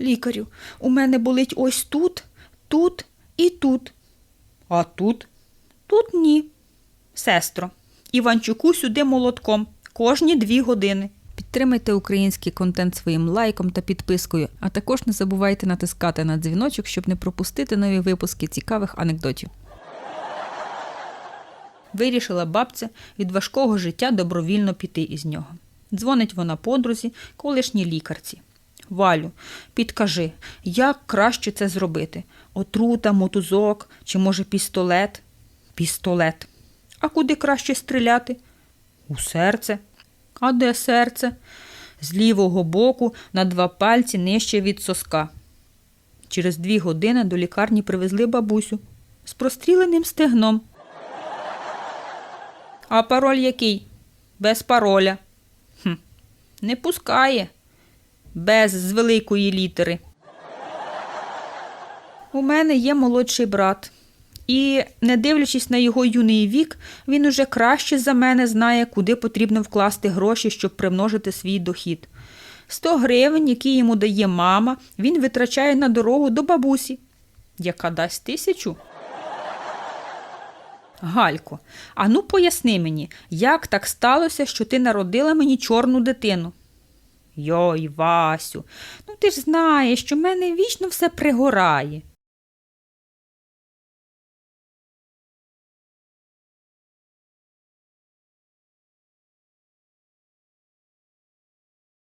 Лікарю, у мене болить ось тут, тут і тут. А тут? Тут ні. Сестро, Іванчуку сюди молотком кожні дві години. Підтримайте український контент своїм лайком та підпискою, а також не забувайте натискати на дзвіночок, щоб не пропустити нові випуски цікавих анекдотів. Вирішила бабця від важкого життя добровільно піти із нього. Дзвонить вона подрузі, колишній лікарці. Валю, підкажи, як краще це зробити? Отрута, мотузок чи, може, пістолет? Пістолет. А куди краще стріляти? У серце. А де серце? З лівого боку на два пальці нижче від соска. Через дві години до лікарні привезли бабусю з простріленим стегном. А пароль який? Без пароля. Хм. Не пускає. Без з великої літери. У мене є молодший брат. І, не дивлячись на його юний вік, він уже краще за мене знає, куди потрібно вкласти гроші, щоб примножити свій дохід. 100 гривень, які йому дає мама, він витрачає на дорогу до бабусі, яка дасть тисячу. Галько, а ну поясни мені, як так сталося, що ти народила мені чорну дитину? Йой, Васю, ну ти ж знаєш, що в мене вічно все пригорає.